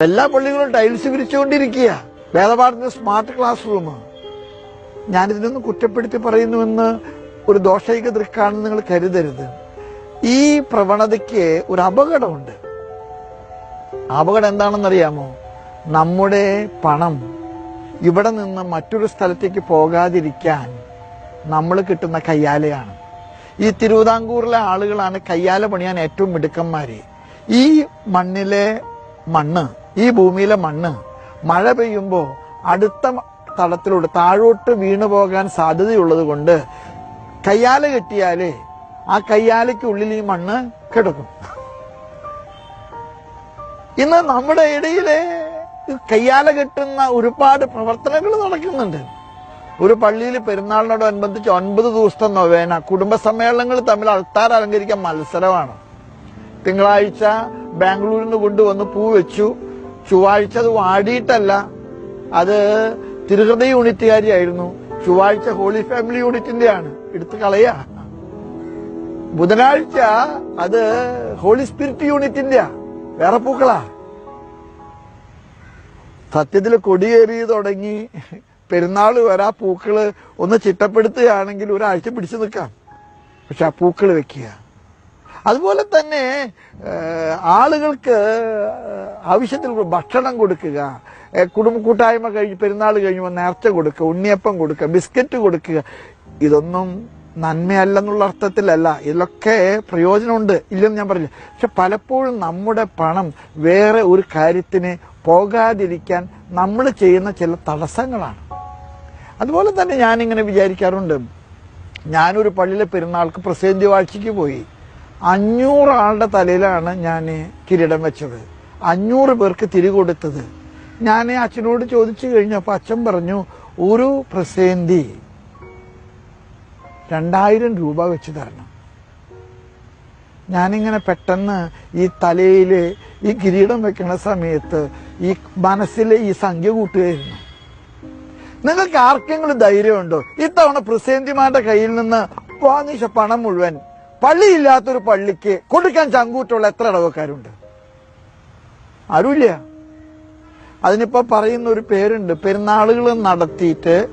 എല്ലാ പള്ളികളും ടൈൽസ് വിരിച്ചുകൊണ്ടിരിക്കുക വേദപാഠത്തിന്റെ സ്മാർട്ട് ക്ലാസ് റൂം ഞാനിതിനൊന്നും കുറ്റപ്പെടുത്തി പറയുന്നുവെന്ന് ഒരു ദോഷൈക ദൃക്കാണെന്ന് നിങ്ങൾ കരുതരുത്. ഈ പ്രവണതയ്ക്ക് ഒരു അപകടമുണ്ട്. അപകടം എന്താണെന്നറിയാമോ? നമ്മുടെ പണം ഇവിടെ നിന്ന് മറ്റൊരു സ്ഥലത്തേക്ക് പോകാതിരിക്കാൻ നമ്മൾ കിട്ടുന്ന കയ്യാലയാണ്. ഈ തിരുവിതാംകൂറിലെ ആളുകളാണ് കയ്യാല പണിയാൻ ഏറ്റവും മിടുക്കന്മാര്. ഈ മണ്ണിലെ മണ്ണ് ഈ ഭൂമിയിലെ മണ്ണ് മഴ പെയ്യുമ്പോൾ അടുത്ത തടത്തിലൂടെ താഴോട്ട് വീണു പോകാൻ സാധ്യതയുള്ളത് കൊണ്ട് കയ്യാല കെട്ടിയാലേ ആ കയ്യാലയ്ക്കുള്ളിൽ ഈ മണ്ണ് കിടക്കും. ഇന്ന് നമ്മുടെ ഇടയിലെ കയ്യാല കെട്ടുന്ന ഒരുപാട് പ്രവർത്തനങ്ങൾ നടക്കുന്നുണ്ട്. ഒരു പള്ളിയിൽ പെരുന്നാളിനോടനുബന്ധിച്ച് ഒൻപത് ദിവസത്തെ നൊവേന കുടുംബ സമ്മേളനങ്ങൾ തമ്മിൽ അൾത്താർ അലങ്കരിക്കാൻ മത്സരമാണ്. തിങ്കളാഴ്ച ബാംഗ്ലൂരിൽ നിന്ന് കൊണ്ടുവന്ന് പൂ വെച്ചു. ചൊവ്വാഴ്ച അത് വാടിയിട്ടല്ല. അത് തിരുഹൃദയ യൂണിറ്റുകാരിയായിരുന്നു. ചൊവ്വാഴ്ച ഹോളി ഫാമിലി യൂണിറ്റിന്റെ ആണ് എടുത്തു കളയാ. ബുധനാഴ്ച അത് ഹോളി സ്പിരിറ്റ് യൂണിറ്റിന്റെ വേറെ പൂക്കളാ. സത്യത്തിൽ കൊടിയേറി തുടങ്ങി. പെരുന്നാൾ വരെ ആ പൂക്കൾ ഒന്ന് ചിട്ടപ്പെടുത്തുകയാണെങ്കിൽ ഒരാഴ്ച പിടിച്ചു നിൽക്കാം. പക്ഷെ ആ പൂക്കൾ വെക്കുക. അതുപോലെ തന്നെ ആളുകൾക്ക് ആവശ്യത്തിൽ ഭക്ഷണം കൊടുക്കുക കുടുംബ കൂട്ടായ്മ കഴിഞ്ഞ് പെരുന്നാൾ കഴിയുമ്പോൾ നേർച്ച കൊടുക്കുക ഉണ്ണിയപ്പം കൊടുക്കുക ബിസ്ക്കറ്റ് കൊടുക്കുക ഇതൊന്നും നന്മയല്ലെന്നുള്ള അർത്ഥത്തിലല്ല. ഇതിലൊക്കെ പ്രയോജനമുണ്ട് ഇല്ലെന്ന് ഞാൻ പറഞ്ഞില്ല. പക്ഷെ പലപ്പോഴും നമ്മുടെ പണം വേറെ ഒരു കാര്യത്തിന് പോകാതിരിക്കാൻ നമ്മൾ ചെയ്യുന്ന ചില തടസ്സങ്ങളാണ്. അതുപോലെ തന്നെ ഞാനിങ്ങനെ വിചാരിക്കാറുണ്ട്. ഞാനൊരു പള്ളിയിലെ പെരുന്നാൾക്ക് പ്രസിദ്ധി വാഴ്ചയ്ക്ക് പോയി. അഞ്ഞൂറ് ആളുടെ തലയിലാണ് ഞാൻ കിരീടം വെച്ചത്. അഞ്ഞൂറ് പേർക്ക് തിരി കൊടുത്തത്. ഞാൻ അച്ഛനോട് ചോദിച്ചു കഴിഞ്ഞപ്പോൾ അച്ഛൻ പറഞ്ഞു ഒരു പ്രസേന്തി രണ്ടായിരം രൂപ വെച്ച് തരണം. ഞാനിങ്ങനെ പെട്ടെന്ന് ഈ തലയിൽ ഈ കിരീടം വെക്കുന്ന സമയത്ത് ഈ മനസ്സിൽ ഈ സംഖ്യ കൂട്ടുകയായിരുന്നു. നിങ്ങൾക്ക് ആർക്കെങ്കിലും ധൈര്യമുണ്ടോ? ഇത്തവണ പ്രസേന്തിമാരുടെ കയ്യിൽ നിന്ന് വാങ്ങിച്ച പണം മുഴുവൻ പള്ളിയില്ലാത്തൊരു പള്ളിക്ക് കൊടുക്കാൻ ചങ്കൂറ്റുള്ള എത്ര ഇടവക്കാരുണ്ട്? ആരുമില്ല. അതിനിപ്പോ പറയുന്ന ഒരു പേരുണ്ട്. പെരുന്നാളുകൾ നടത്തിയിട്ട്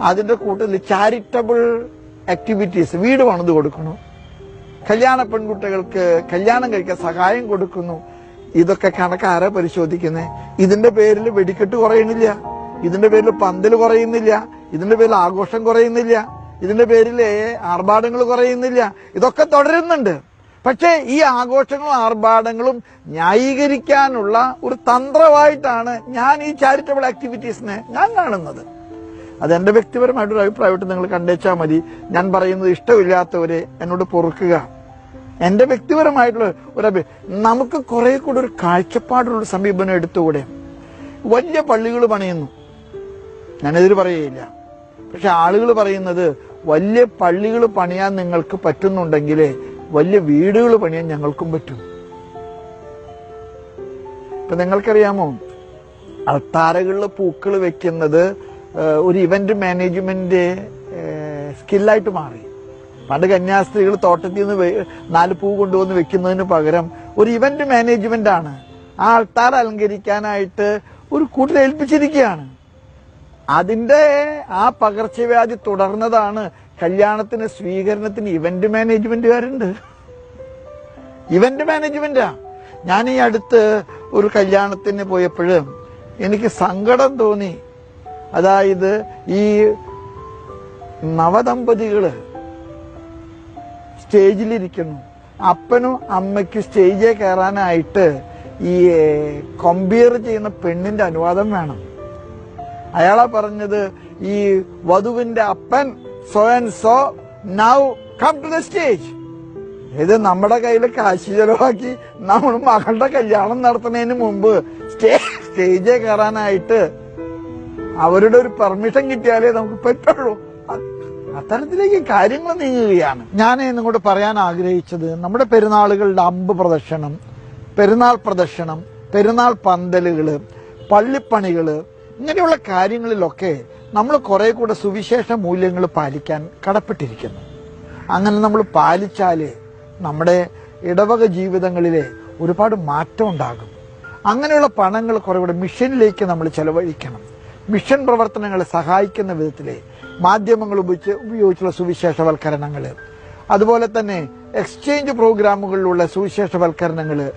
അതിന്റെ കൂട്ടത്തിൽ ചാരിറ്റബിൾ ആക്ടിവിറ്റീസ് വീട് പണിത് കൊടുക്കുന്നു. കല്യാണ പെൺകുട്ടികൾക്ക് കല്യാണം കഴിക്കാൻ സഹായം കൊടുക്കുന്നു. ഇതൊക്കെ കണക്ക് പരിശോധിക്കുന്നേ? ഇതിന്റെ പേരിൽ വെടിക്കെട്ട് കുറയുന്നില്ല. ഇതിന്റെ പേരിൽ പന്തൽ കുറയുന്നില്ല. ഇതിന്റെ പേരിൽ ആഘോഷം കുറയുന്നില്ല. ഇതിന്റെ പേരിൽ ആർഭാടങ്ങൾ കുറയുന്നില്ല. ഇതൊക്കെ തുടരുന്നുണ്ട്. പക്ഷേ ഈ ആഘോഷങ്ങളും ആർഭാടങ്ങളും ന്യായീകരിക്കാനുള്ള ഒരു തന്ത്രമായിട്ടാണ് ഞാൻ ഈ ചാരിറ്റബിൾ ആക്ടിവിറ്റീസിനെ ഞാൻ കാണുന്നത്. അതെന്റെ വ്യക്തിപരമായിട്ടൊരു അഭിപ്രായമായിട്ട് നിങ്ങൾ കണ്ടേച്ചാൽ മതി. ഞാൻ പറയുന്നത് ഇഷ്ടമില്ലാത്തവരെ എന്നോട് പൊറുക്കുക. എന്റെ വ്യക്തിപരമായിട്ടുള്ള ഒരു നമുക്ക് കുറെ കൂടെ ഒരു കാഴ്ചപ്പാടുള്ള സമീപനം എടുത്തുകൂടെ? വലിയ പള്ളികൾ പണിയുന്നു. ഞാനെതിര് പറയുകയില്ല. പക്ഷെ ആളുകൾ പറയുന്നത് വലിയ പള്ളികൾ പണിയാൻ നിങ്ങൾക്ക് പറ്റുന്നുണ്ടെങ്കിൽ വലിയ വീടുകൾ പണിയാൻ ഞങ്ങൾക്കും പറ്റും. ഇപ്പൊ നിങ്ങൾക്കറിയാമോ? അൾത്താരകളിൽ പൂക്കൾ വെക്കുന്നത് ഒരു ഇവന്റ് മാനേജ്മെന്റ് സ്കില്ലായിട്ട് മാറി. പണ്ട് കന്യാസ്ത്രീകൾ തോട്ടത്തിൽ നിന്ന് നാല് പൂ കൊണ്ടുവന്ന് വെക്കുന്നതിന് പകരം ഒരു ഇവന്റ് മാനേജ്മെന്റ് ആണ്. ആ ആൾത്താർ അലങ്കരിക്കാനായിട്ട് ഒരു കൂട്ടർ ഏൽപ്പിച്ചിരിക്കുകയാണ്. അതിന്റെ ആ പകർച്ചവ്യാധി തുടർന്നതാണ് കല്യാണത്തിന് സ്വീകരണത്തിന് ഇവന്റ് മാനേജ്മെന്റുകാരുണ്ട് ഇവന്റ് മാനേജ്മെന്റാ ഞാൻ ഈ അടുത്ത് ഒരു കല്യാണത്തിന് പോയപ്പോൾ എനിക്ക് സങ്കടം തോന്നി. അതായത് ഈ നവദമ്പതികൾ സ്റ്റേജിലിരിക്കുന്നു. അപ്പനും അമ്മയ്ക്ക് സ്റ്റേജിൽ കയറാനായിട്ട് ഈ കൊമ്പിയർ ചെയ്യുന്ന പെണ്ണിന്റെ അനുവാദം വേണം. അയാളാ പറഞ്ഞത് ഈ വധുവിന്റെ അപ്പൻ so and so now come to the stage ഇത് നമ്മുടെ കയ്യിൽ കാശ് ചെലവാക്കി നമ്മൾ മകളുടെ കല്യാണം നടത്തുന്നതിന് മുമ്പ് സ്റ്റേ സ്റ്റേജേ കയറാനായിട്ട് അവരുടെ ഒരു പെർമിഷൻ കിട്ടിയാലേ നമുക്ക് പറ്റുള്ളൂ. അത്തരത്തിലേക്ക് കാര്യങ്ങൾ നീങ്ങുകയാണ്. ഞാൻ നിങ്ങളോട് പറയാൻ ആഗ്രഹിച്ചത് നമ്മുടെ പെരുന്നാളുകളുടെ അമ്പ് പ്രദർശനം പെരുന്നാൾ പ്രദർശനം പെരുന്നാൾ പന്തലുകൾ പള്ളിപ്പണികൾ ഇങ്ങനെയുള്ള കാര്യങ്ങളിലൊക്കെ നമ്മൾ കുറെ കൂടെ സുവിശേഷ മൂല്യങ്ങൾ പാലിക്കാൻ കടപ്പെട്ടിരിക്കുന്നു. അങ്ങനെ നമ്മൾ പാലിച്ചാലേ നമ്മുടെ ഇടവക ജീവിതങ്ങളിലെ ഒരുപാട് മാറ്റം ഉണ്ടാകും. അങ്ങനെയുള്ള പണങ്ങൾ കുറെ കൂടെ മിഷനിലേക്ക് നമ്മൾ ചെലവഴിക്കണം. മിഷൻ പ്രവർത്തനങ്ങളെ സഹായിക്കുന്ന വിധത്തിലെ മാധ്യമങ്ങൾ ഉപയോഗിച്ച് ഉപയോഗിച്ചുള്ള സുവിശേഷവൽക്കരണങ്ങൾ അതുപോലെ തന്നെ എക്സ്ചേഞ്ച് പ്രോഗ്രാമുകളിലുള്ള സുവിശേഷവൽക്കരണങ്ങൾ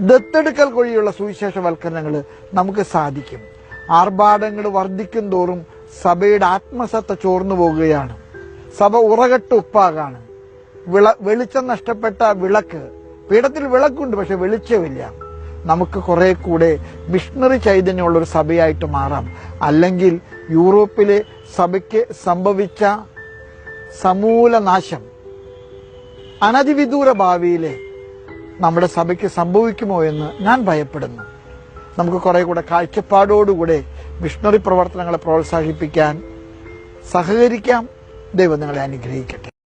ദത്തെടുക്കൽ വഴിയുള്ള സുവിശേഷവൽക്കരണങ്ങൾ നമുക്ക് സാധിക്കും. ആർഭാടങ്ങൾ വർദ്ധിക്കും തോറും സഭയുടെ ആത്മസത്ത ചോർന്നു പോകുകയാണ്. സഭ ഉറകട്ട് ഉപ്പാകാണ്. വിള വെളിച്ചം നഷ്ടപ്പെട്ട വിളക്ക് പീഠത്തിൽ വിളക്കുണ്ട് പക്ഷെ വെളിച്ചമില്ല. നമുക്ക് കുറെ കൂടെ മിഷണറി ചൈതന്യമുള്ള ഒരു സഭയായിട്ട് മാറാം. അല്ലെങ്കിൽ യൂറോപ്പിലെ സഭയ്ക്ക് സംഭവിച്ച സമൂല നാശം അനധിവിദൂര ഭാവിയിലെ നമ്മുടെ സഭയ്ക്ക് സംഭവിക്കുമോ എന്ന് ഞാൻ ഭയപ്പെടുന്നു. നമുക്ക് കുറെ കൂടെ കാഴ്ചപ്പാടോടുകൂടെ മിഷണറി പ്രവർത്തനങ്ങളെ പ്രോത്സാഹിപ്പിക്കാൻ സഹകരിക്കാം. ദൈവം നിങ്ങളെ അനുഗ്രഹിക്കട്ടെ.